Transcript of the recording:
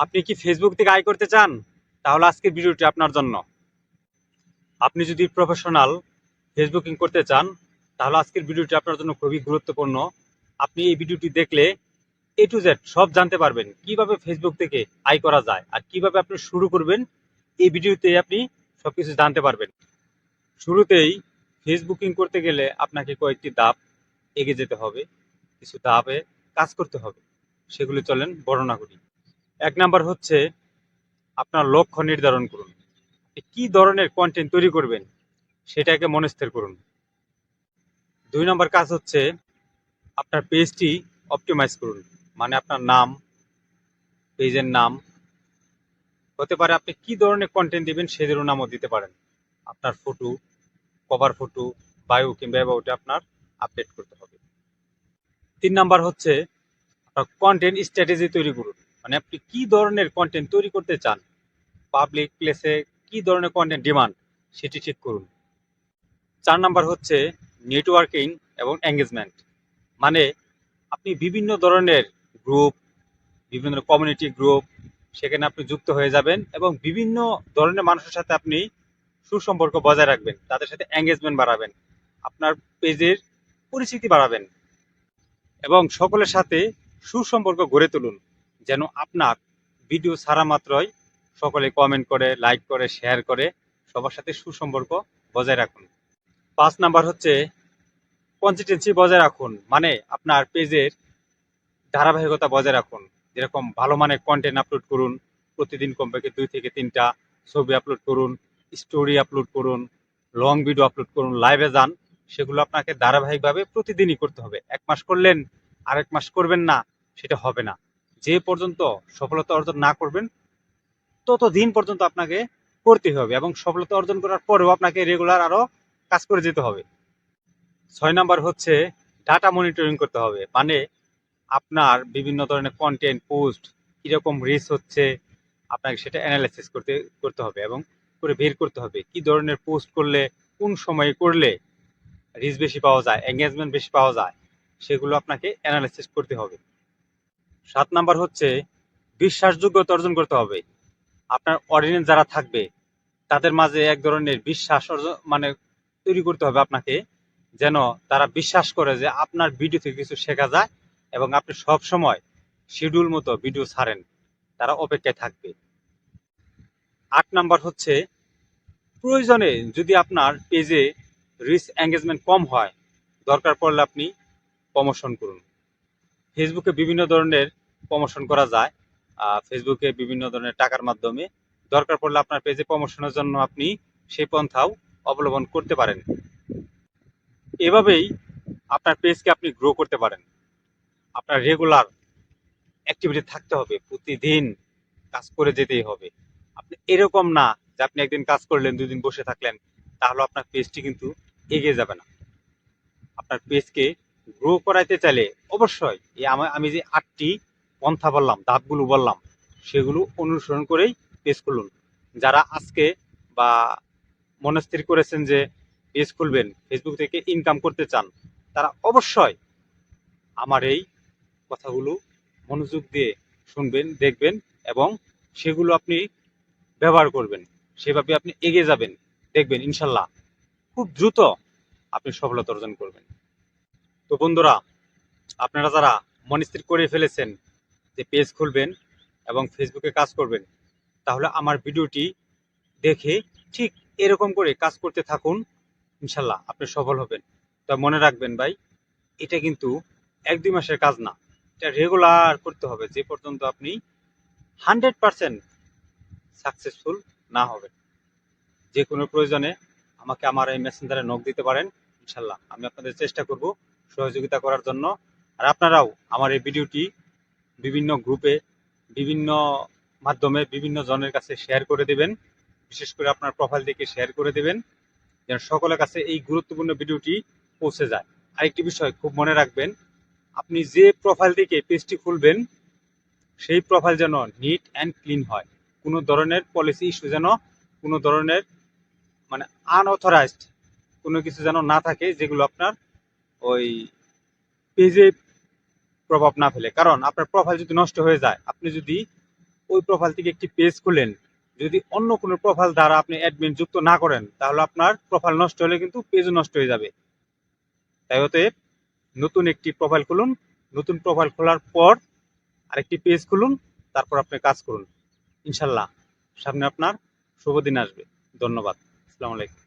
আপনি কি ফেসবুক থেকে আয় করতে চান? তাহলে আজকের ভিডিওটি আপনার জন্য। আপনি যদি প্রফেশনাল ফেসবুকিং করতে চান, তাহলে আজকের ভিডিওটি আপনার জন্য খুবই গুরুত্বপূর্ণ। আপনি এই ভিডিওটি দেখলে এ টু জেড সব জানতে পারবেন কীভাবে ফেসবুক থেকে আয় করা যায় আর কীভাবে আপনি শুরু করবেন। এই ভিডিওতে আপনি সবকিছু জানতে পারবেন। শুরুতেই ফেসবুকিং করতে গেলে আপনাকে কয়েকটি ধাপ এগিয়ে যেতে হবে। কিছু ধাপে কাজ করতে হবে। সেগুলি চলেন বর্ণনা করি। এক নাম্বার হচ্ছে আপনার লক্ষ্য নির্ধারণ করুন। কি ধরনের কন্টেন্ট তৈরি করবেন সেটাকে মনস্থির করুন। দুই নম্বর কাজ হচ্ছে আপনার পেজটি অপটিমাইজ করুন মানে আপনার নাম পেজের নাম। হতে পারে আপনি কি ধরনের কন্টেন্ট দিবেন সেদেরও নামও দিতে পারেন। আপনার ফটো কভার ফটো বায়ু কিংবা অ্যাবাউটে আপনার আপডেট করতে হবে। তিন নাম্বার হচ্ছে আপনার কন্টেন্ট স্ট্র্যাটেজি তৈরি করুন। মানে আপনি কি ধরনের কন্টেন্ট তৈরি করতে চান? পাবলিক প্লেসে কি ধরনের কন্টেন্ট ডিমান্ড সেটি ঠিক করুন। চার নাম্বার হচ্ছে নেটওয়ার্কিং এবং এঙ্গেজমেন্ট মানে আপনি বিভিন্ন ধরনের গ্রুপ বিভিন্ন কমিউনিটি গ্রুপ সেখানে আপনি যুক্ত হয়ে যাবেন এবং বিভিন্ন ধরনের মানুষের সাথে আপনি সুসম্পর্ক বজায় রাখবেন, তাদের সাথে এঙ্গেজমেন্ট বাড়াবেন, আপনার পেজের পরিচিতি বাড়াবেন এবং সকলের সাথে সুসম্পর্ক গড়ে তুলুন। যেন আপনার ভিডিও ছাড়া মাত্রই সকলে কমেন্ট করে লাইক করে শেয়ার করে, সবার সাথে সুসম্পর্ক বজায় রাখুন। পাঁচ নাম্বার হচ্ছে কনসিস্টেন্সি বজায় রাখুন মানে আপনার পেজের ধারাবাহিকতা বজায় রাখুন। যেরকম ভালো মানের কন্টেন্ট আপলোড করুন, প্রতিদিন কমপক্ষে দুই থেকে তিনটা ছবি আপলোড করুন স্টোরি আপলোড করুন লং ভিডিও আপলোড করুন লাইভে যান, সেগুলো আপনাকে ধারাবাহিকভাবে প্রতিদিনই করতে হবে। এক মাস করলেন, আরেক মাস করবেন না, সেটা হবে না। যে পর্যন্ত সফলতা অর্জন না করবেন তত দিন পর্যন্ত আপনাকে করতে হবে এবং সফলতা অর্জন করার পরেও আপনাকে রেগুলার আরও কাজ করে যেতে হবে। ছয় নাম্বার হচ্ছে ডাটা মনিটরিং করতে হবে। মানে আপনার বিভিন্ন ধরনের কন্টেন্ট পোস্ট কীরকম রিচ হচ্ছে, আপনাকে সেটা অ্যানালাইসিস করতে করতে হবে এবং করে বের করতে হবে। কি ধরনের পোস্ট করলে, কোন সময়ে করলে রিচ বেশি পাওয়া যায় এঙ্গেজমেন্ট বেশি পাওয়া যায়, সেগুলো আপনাকে অ্যানালাইসিস করতে হবে। সাত নাম্বার হচ্ছে বিশ্বাসযোগ্যতা অর্জন করতে হবে। আপনার অডিয়েন্স যারা থাকবে, তাদের মাঝে এক ধরনের বিশ্বাস অর্জন মানে তৈরি করতে হবে আপনাকে, যেন তারা বিশ্বাস করে যে আপনার ভিডিও থেকে কিছু শেখা যায় এবং আপনি সব সময় শিডিউল মতো ভিডিও ছাড়েন, তারা অপেক্ষায় থাকবে। আট নাম্বার হচ্ছে, প্রয়োজনে যদি আপনার পেজে রিচ এঙ্গেজমেন্ট কম হয়, দরকার পড়লে আপনি প্রমোশন করুন। ফেসবুকে বিভিন্ন ধরনের প্রমোশন করা যায় ফেসবুকে বিভিন্ন ধরনের টাকার মাধ্যমে। দরকার পড়লে আপনার পেজে প্রমোশনের জন্য আপনি সেই পন্থাও অবলম্বন করতে পারেন। এভাবেই আপনার পেজকে আপনি গ্রো করতে পারেন। আপনার রেগুলার অ্যাক্টিভিটি থাকতে হবে, প্রতিদিন কাজ করে যেতেই হবে। আপনি এরকম না যে আপনি একদিন কাজ করলেন, দুদিন বসে থাকলেন, তাহলে আপনার পেজটি কিন্তু এগিয়ে যাবে না। আপনার পেজকে গ্রো করাইতে চাইলে অবশ্যই এই আমা- যে আটটি পন্থা বললাম ধাপগুলো বললাম, সেগুলো অনুসরণ করেই পেজ খুলুন যারা আজকে বা মনস্থির করেছেন যে পেজ খুলবেন ফেসবুক থেকে ইনকাম করতে চান, তারা অবশ্যই আমার এই কথাগুলো মনোযোগ দিয়ে শুনবেন, দেখবেন এবং সেগুলো আপনি ব্যবহার করবেন। সেভাবে আপনি এগিয়ে যাবেন, দেখবেন, ইনশাল্লাহ। খুব দ্রুত আপনি সফলতা অর্জন করবেন। তো বন্ধুরা, আপনারা যারা মনস্থির করে ফেলেছেন যে পেজ খুলবেন এবং ফেসবুকে কাজ করবেন, তাহলে আমার ভিডিওটি দেখে ঠিক এরকম করে কাজ করতে থাকুন, ইনশাল্লাহ আপনি সফল হবেন। তা মনে রাখবেন ভাই, এটা কিন্তু এক দুই মাসের কাজ না, এটা রেগুলার করতে হবে, যে পর্যন্ত আপনি হান্ড্রেড পারসেন্ট সাকসেসফুল না হবেন। যে কোনো প্রয়োজনে আমাকে আমার এই মেসেঞ্জারে নক দিতে পারেন, ইনশাল্লাহ আমি আপনাদের চেষ্টা করব সহযোগিতা করার জন্য। আর আপনারাও আমার এই ভিডিওটি বিভিন্ন গ্রুপে বিভিন্ন মাধ্যমে বিভিন্ন জনের কাছে শেয়ার করে দেবেন। বিশেষ করে আপনার প্রোফাইল থেকে শেয়ার করে দেবেন, যেন সকলের কাছে এই গুরুত্বপূর্ণ ভিডিওটি পৌঁছে যায়। আরেকটি বিষয় খুব মনে রাখবেন, আপনি যে প্রোফাইল থেকে পেজটি খুলবেন, সেই প্রোফাইল যেন নিট অ্যান্ড ক্লিন হয়। কোনো ধরনের পলিসি ইস্যু যেন কোনো ধরনের মানে আনঅথরাইজড কোনো কিছু যেন না থাকে, যেগুলো আপনার ওই পেজে প্রভাব না ফেলে। কারণ আপনার প্রোফাইল যদি নষ্ট হয়ে যায়, আপনি যদি ওই প্রোফাইল থেকে একটি পেজ খুলেন, যদি অন্য কোনো প্রোফাইল দ্বারা আপনি অ্যাডমিন যুক্ত না করেন, তাহলে আপনার প্রোফাইল নষ্ট হলে কিন্তু পেজও নষ্ট হয়ে যাবে। তাই অতএব নতুন একটি প্রোফাইল খুলুন, নতুন প্রোফাইল খোলার পর আরেকটি পেজ খুলুন, তারপর আপনি কাজ করুন। ইনশাল্লাহ, সামনে আপনার শুভ দিন আসবে। ধন্যবাদ। আসসালামু আলাইকুম।